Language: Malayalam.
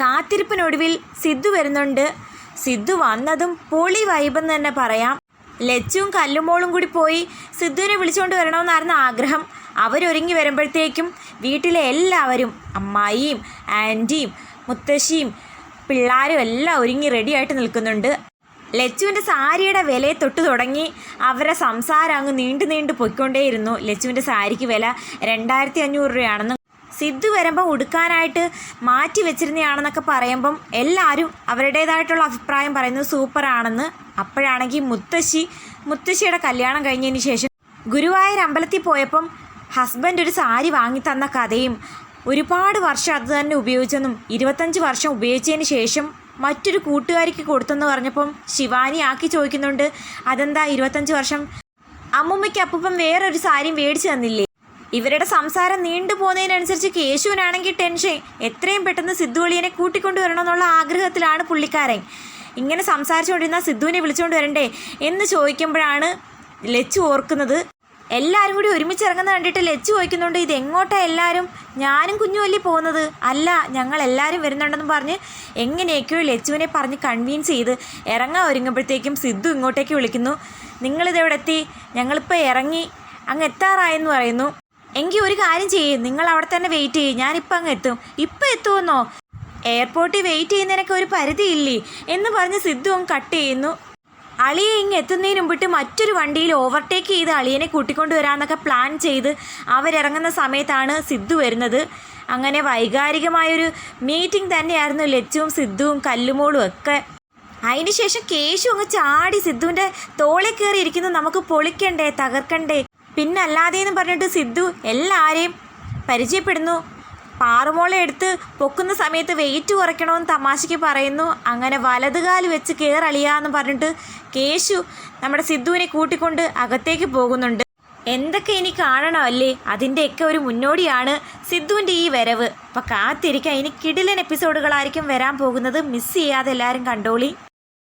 കാത്തിരിപ്പിനൊടുവിൽ സിദ്ധു വരുന്നുണ്ട്. സിദ്ധു വന്നതും പൊളി വൈബെന്ന് തന്നെ പറയാം. ലച്ചുവും കല്ലുമോളും കൂടി പോയി സിദ്ധുവിനെ വിളിച്ചുകൊണ്ട് വരണമെന്നായിരുന്നു ആഗ്രഹം. അവരൊരുങ്ങി വരുമ്പോഴത്തേക്കും വീട്ടിലെ എല്ലാവരും അമ്മായിയും ആന്റിയും മുത്തശ്ശിയും പിള്ളേരും എല്ലാം ഒരുങ്ങി റെഡിയായിട്ട് നിൽക്കുന്നുണ്ട്. ലച്ചുവിന്റെ സാരിയുടെ വിലയെ തൊട്ട് തുടങ്ങി അവരെ സംസാരം അങ്ങ് നീണ്ടു നീണ്ടു പൊയ്ക്കൊണ്ടേയിരുന്നു. ലച്ചുവിന്റെ സാരിക്ക് വില രണ്ടായിരത്തി അഞ്ഞൂറ് രൂപയാണെന്നും സിദ്ധു വരുമ്പോൾ ഉടുക്കാനായിട്ട് മാറ്റി വെച്ചിരുന്നതാണെന്നൊക്കെ പറയുമ്പം എല്ലാവരും അവരുടേതായിട്ടുള്ള അഭിപ്രായം പറയുന്നത് സൂപ്പറാണെന്ന്. അപ്പോഴാണെങ്കിൽ മുത്തശ്ശി മുത്തശ്ശിയുടെ കല്യാണം കഴിഞ്ഞതിന് ശേഷം ഗുരുവായൂർ അമ്പലത്തിൽ പോയപ്പം ഹസ്ബൻഡ് ഒരു സാരി വാങ്ങി തന്ന കഥയും ഒരുപാട് വർഷം അത് തന്നെ ഉപയോഗിച്ചെന്നും ഇരുപത്തഞ്ച് വർഷം ഉപയോഗിച്ചതിന് ശേഷം മറ്റൊരു കൂട്ടുകാരിക്ക് കൊടുത്തെന്ന് പറഞ്ഞപ്പം ശിവാനി ആക്കി ചോദിക്കുന്നുണ്ട് അതെന്താ ഇരുപത്തഞ്ച് വർഷം? അമ്മുമ്മയ്ക്ക് അപ്പം വേറൊരു സാരിയും മേടിച്ചു തന്നില്ലേ? ഇവരുടെ സംസാരം നീണ്ടു പോകുന്നതിനനുസരിച്ച് കേശുവിനാണെങ്കിൽ ടെൻഷൻ എത്രയും പെട്ടെന്ന് സിദ്ധുവളിയനെ കൂട്ടിക്കൊണ്ടുവരണമെന്നുള്ള ആഗ്രഹത്തിലാണ് പുള്ളിക്കാരൻ. ഇങ്ങനെ സംസാരിച്ചുകൊണ്ടിരുന്ന സിദ്ധുവിനെ വിളിച്ചുകൊണ്ട് വരണ്ടേ എന്ന് ചോദിക്കുമ്പോഴാണ് ലച്ചു ഓർക്കുന്നത്. എല്ലാവരും കൂടി ഒരുമിച്ച് ഇറങ്ങുന്നത് കണ്ടിട്ട് ലച്ചു ചോദിക്കുന്നുണ്ട് ഇത് എങ്ങോട്ടാ എല്ലാവരും ഞാനും കുഞ്ഞുമല്ലി പോകുന്നത്? അല്ല ഞങ്ങൾ എല്ലാവരും വരുന്നുണ്ടെന്ന് പറഞ്ഞ് എങ്ങനെയൊക്കെയോ ലച്ചുവിനെ പറഞ്ഞ് കൺവീൻസ് ചെയ്ത് ഇറങ്ങാൻ ഒരുങ്ങുമ്പോഴത്തേക്കും സിദ്ധു ഇങ്ങോട്ടേക്ക് വിളിക്കുന്നു. നിങ്ങളിതെവിടെ എത്തി ഞങ്ങളിപ്പോൾ ഇറങ്ങി അങ്ങ് എത്താറായെന്ന് പറയുന്നു. എങ്കിൽ ഒരു കാര്യം ചെയ്യ്. നിങ്ങൾ അവിടെ തന്നെ വെയിറ്റ് ചെയ്യ്. ഞാനിപ്പോൾ അങ്ങ് എത്തും. ഇപ്പം എത്തുമെന്നോ എയർപോർട്ടിൽ വെയിറ്റ് ചെയ്യുന്നതിനൊക്കെ ഒരു പരിധിയില്ലേ എന്ന് പറഞ്ഞ് സിദ്ധുവും കട്ട് ചെയ്യുന്നു. അളിയെ ഇങ്ങ് എത്തുന്നതിന് മുമ്പിട്ട് മറ്റൊരു വണ്ടിയിൽ ഓവർടേക്ക് ചെയ്ത് അളിയനെ കൂട്ടിക്കൊണ്ട് വരാമെന്നൊക്കെ പ്ലാൻ ചെയ്ത് അവരിറങ്ങുന്ന സമയത്താണ് സിദ്ധു വരുന്നത്. അങ്ങനെ വൈകാരികമായൊരു മീറ്റിംഗ് തന്നെയായിരുന്നു ലച്ചുവും സിദ്ധുവും കല്ലുമോളും ഒക്കെ. അതിനുശേഷം കേശു അങ്ങ് ചാടി സിദ്ധുവിന്റെ തോളെ കയറി ഇരിക്കുന്നു നമുക്ക് പൊളിക്കണ്ടേ? തകർക്കണ്ടേ? പിന്നല്ലാതെ എന്ന് പറഞ്ഞിട്ട് സിദ്ധു എല്ലാവരെയും പരിചയപ്പെടുന്നു. പാറുമോളെ എടുത്ത് പൊക്കുന്ന സമയത്ത് വെയിറ്റ് കുറയ്ക്കണമെന്ന് തമാശയ്ക്ക് പറയുന്നു. അങ്ങനെ വലതുകാൽ വെച്ച് കയറളിയാന്ന് പറഞ്ഞിട്ട് കേശു നമ്മുടെ സിദ്ധുവിനെ കൂട്ടിക്കൊണ്ട് അകത്തേക്ക് പോകുന്നുണ്ട്. എന്തൊക്കെ ഇനി കാണണമല്ലേ? അതിന്റെയൊക്കെ ഒരു മുന്നോടിയാണ് സിദ്ധുവിന്റെ ഈ വരവ്. അപ്പം കാത്തിരിക്കാൻ ഇനി കിടിലൻ എപ്പിസോഡുകളായിരിക്കും വരാൻ പോകുന്നത്. മിസ് ചെയ്യാതെ എല്ലാവരും കണ്ടോളി.